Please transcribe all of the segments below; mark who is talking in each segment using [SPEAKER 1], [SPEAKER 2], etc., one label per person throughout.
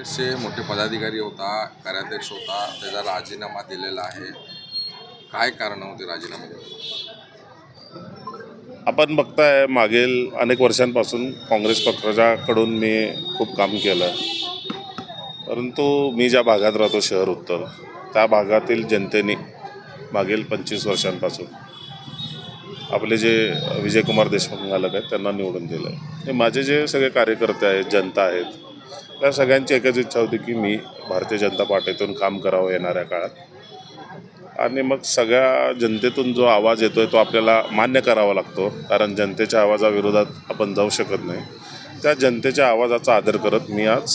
[SPEAKER 1] काँग्रेसचे मोठे पदाधिकारी होता कार्याध्यक्ष होता त्याचा राजीनामा दिलेला आहे. काय कारण होते राजीनामा
[SPEAKER 2] आपण बघताय मागील अनेक वर्षांपासून काँग्रेस पक्षाकडून मी खूप काम केलं परंतु मी ज्या भागात राहतो शहर उत्तर त्या भागातील जनतेने मागील पंचवीस वर्षांपासून आपले जे विजयकुमार देशमुख मालक आहेत त्यांना निवडून दिलं आहे हे माझे जे सगळे कार्यकर्ते आहेत जनता आहेत त्या सगळ्यांची एकच इच्छा होती की मी भारतीय जनता पार्टीतून काम करावं येणाऱ्या काळात. आणि मग सगळ्या जनतेतून जो आवाज येतोय तो आपल्याला मान्य करावा लागतो. कारण जनतेच्या आवाजाविरोधात आपण जाऊ शकत नाही. त्या जनतेच्या आवाजाचा आदर करत मी आज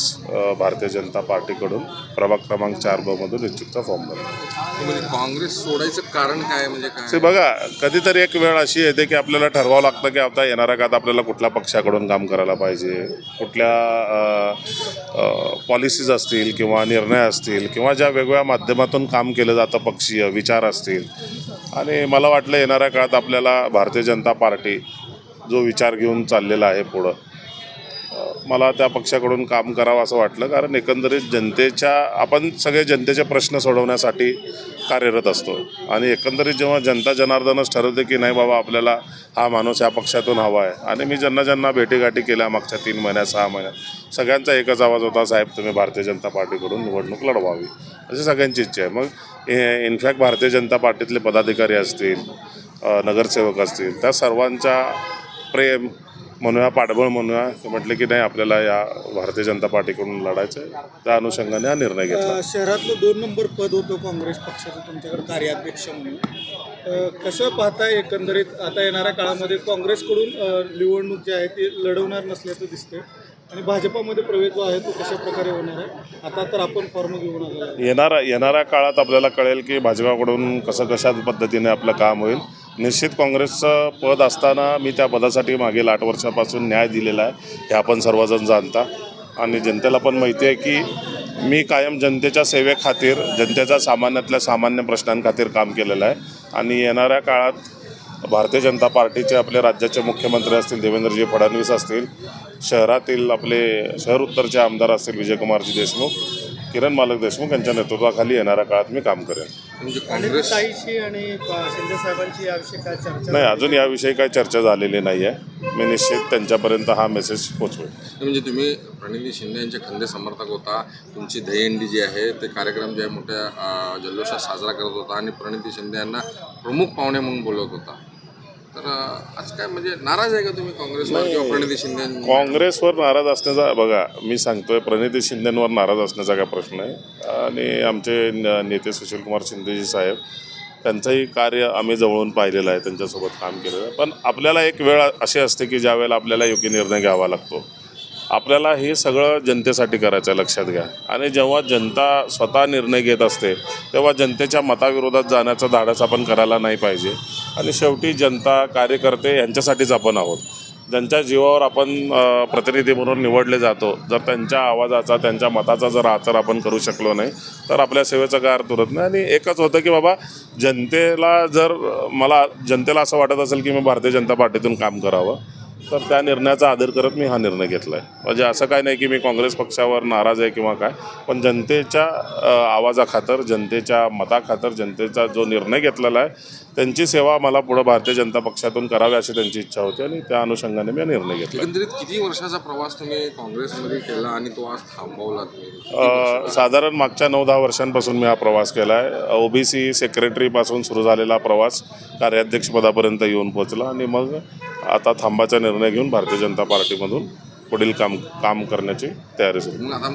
[SPEAKER 2] भारतीय जनता पार्टीकडून प्रभाग क्रमांक चार ब मधून इच्छुकता फॉर्म भरला
[SPEAKER 1] म्हणजे काँग्रेस सोडायचं कारण काय म्हणजे
[SPEAKER 2] ते बघा कधीतरी एक वेळ अशी येते की आपल्याला ठरवावं लागतं की आता येणाऱ्या काळात आपल्याला कुठल्या पक्षाकडून काम करायला पाहिजे कुठल्या पॉलिसीज असतील किंवा निर्णय असतील किंवा ज्या वेगवेगळ्या माध्यमातून काम केलं जातं पक्षीय विचार असतील. आणि मला वाटलं येणाऱ्या काळात आपल्याला भारतीय जनता पार्टी जो विचार घेऊन चाललेला आहे पुढं मला त्या पक्षाकडून काम करावं असं वाटलं कारण एकंदरीत जनतेच्या आपण सगळे जनतेचे प्रश्न सोडवण्यासाठी कार्यरत असतो. आणि एकंदरीत जेव्हा जनता जनार्दनच ठरवते की नाही बाबा आपल्याला हा माणूस या पक्षातून हवा आहे. आणि मी ज्यांना ज्यांना भेटीगाठी केल्या मागच्या तीन महिन्यात सहा महिन्यात सगळ्यांचा एकच आवाज होता साहेब तुम्ही भारतीय जनता पार्टीकडून निवडणूक लढवावी. अशी सगळ्यांची इच्छा आहे. मग इनफॅक्ट भारतीय जनता पार्टीतले पदाधिकारी असतील नगरसेवक असतील त्या सर्वांच्या प्रेम म्हणूया पाठबळ म्हणूया. म्हटलं की नाही आपल्याला या भारतीय जनता पार्टीकडून लढायचं आहे. त्या अनुषंगाने हा निर्णय घेतला.
[SPEAKER 3] शहरातलं दोन नंबर पद होतं काँग्रेस पक्षाचं तुमच्याकडे कार्याध्यक्ष म्हणून. कसं पाहताय एकंदरीत आता येणाऱ्या काळामध्ये काँग्रेसकडून निवडणूक जी आहे ती लढवणार नसल्याचं दिसतंय. आणि भाजपामध्ये प्रवेश जो आहे तो कशा प्रकारे होणार आहे? आता तर आपण फॉर्म घेऊन
[SPEAKER 2] येणारा येणाऱ्या काळात आपल्याला कळेल की भाजपाकडून कसं कशा पद्धतीने आपलं काम होईल. निश्चित काँग्रेसचं पद असताना मी त्या पदासाठी मागील आठ वर्षापासून न्याय दिलेला आहे हे आपण सर्वजण जाणता. आणि जनतेला पण माहिती आहे की मी कायम जनतेच्या सेवेखातीर जनतेच्या सामान्यातल्या सामान्य प्रश्नांखातीर काम केलेलं आहे. आणि येणाऱ्या काळात भारतीय जनता पार्टीचे आपले राज्याचे मुख्यमंत्री असतील देवेंद्रजी फडणवीस असतील शहरातील आपले शहर उत्तरचे आमदार असतील विजयकुमारजी देशमुख किरण मालक देशमुख यांच्या नेतृत्वाखाली येणाऱ्या काळात मी काम करेन
[SPEAKER 1] म्हणजे
[SPEAKER 3] आणि
[SPEAKER 1] काँग्रेस
[SPEAKER 3] ताईशी आणि शिंदे साहेबांची याविषयी काय चर्चा
[SPEAKER 2] नाही अजून याविषयी काही चर्चा झालेली नाही आहे मी निश्चित त्यांच्यापर्यंत हा मेसेज पोचवेल
[SPEAKER 1] म्हणजे तुम्ही प्रणिती शिंदे यांचे खंदे समर्थक होता. तुमची दहीहंडी जी आहे ते कार्यक्रम जे आहे मोठ्या जल्लोषात साजरा करत होता आणि प्रणिती शिंदे यांना प्रमुख पाहुणे म्हणून बोलवत होता. तर आज काय म्हणजे नाराज आहे का तुम्ही काँग्रेसवर किंवा प्रणिती शिंदे
[SPEAKER 2] काँग्रेसवर नाराज असण्याचा बघा मी सांगतोय प्रणिती शिंदेंवर नाराज असण्याचा काय प्रश्न आहे. आणि आमचे न- नेते सुशीलकुमार शिंदेजी साहेब त्यांचंही कार्य आम्ही जवळून पाहिलेलं आहे त्यांच्यासोबत काम केलेलं आहे. पण आपल्याला एक वेळ अशी असते की ज्यावेळेला आपल्याला योग्य निर्णय घ्यावा लागतो. आपल्याला हे सगळं जनतेसाठी करायचं आहे लक्षात घ्या. आणि जेव्हा जनता स्वतः निर्णय घेत असते तेव्हा जनतेच्या मताविरोधात जाण्याचं धाडस आपण करायला नाही पाहिजे. आणि शेवटी जनता कार्यकर्ते यांच्यासाठीच आपण आहोत. ज्यांच्या जीवावर आपण प्रतिनिधी म्हणून निवडले जातो जर त्यांच्या आवाजाचा त्यांच्या मताचा जर आचार आपण करू शकलो नाही तर आपल्या सेवेचा काय अर्थ उरत नाही. आणि एकच होतं की बाबा जनतेला जर मला जनतेला असं वाटत असेल की मी भारतीय जनता पार्टीतून काम करावं तर त्या निर्णयाचा आदर करत मी हा निर्णय घेतला आहे म्हणजे असं काय नाही की मी काँग्रेस पक्षावर नाराज आहे किंवा काय पण जनतेच्या आवाजाखातर जनतेच्या मताखातर जनतेचा जो निर्णय घेतलेला आहे त्यांची सेवा मला पुढं भारतीय जनता पक्षातून करावी अशी त्यांची इच्छा होती आणि त्या अनुषंगाने मी हा निर्णय घेतला
[SPEAKER 1] एकंदरीत किती वर्षाचा प्रवास तुम्ही काँग्रेसमध्ये केला आणि तो आज थांबवला
[SPEAKER 2] साधारण मागच्या नऊ दहा वर्षांपासून मी हा प्रवास केला आहे ओबीसी सेक्रेटरीपासून सुरू झालेला प्रवास कार्याध्यक्षपदापर्यंत येऊन पोचला आणि मग आता थांबाचा निर्णय घेऊन भारतीय जनता पार्टीमधून पुढील काम काम करण्याची तयारी सुरू.
[SPEAKER 1] आता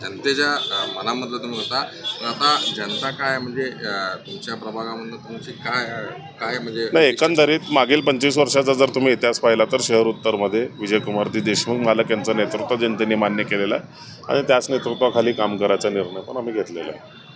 [SPEAKER 1] जनतेच्या मनामधलं तुम्ही होता पण आता जनता काय म्हणजे तुमच्या प्रभागामधनं तुमची काय काय म्हणजे
[SPEAKER 2] नाही एकंदरीत मागील पंचवीस वर्षाचा जर तुम्ही इतिहास पाहिला तर शहर उत्तरमध्ये विजयकुमारजी देशमुख मालक यांचं नेतृत्व जनतेने मान्य केलेलं आहे. आणि त्याच नेतृत्वाखाली काम करायचा निर्णय पण आम्ही घेतलेला आहे.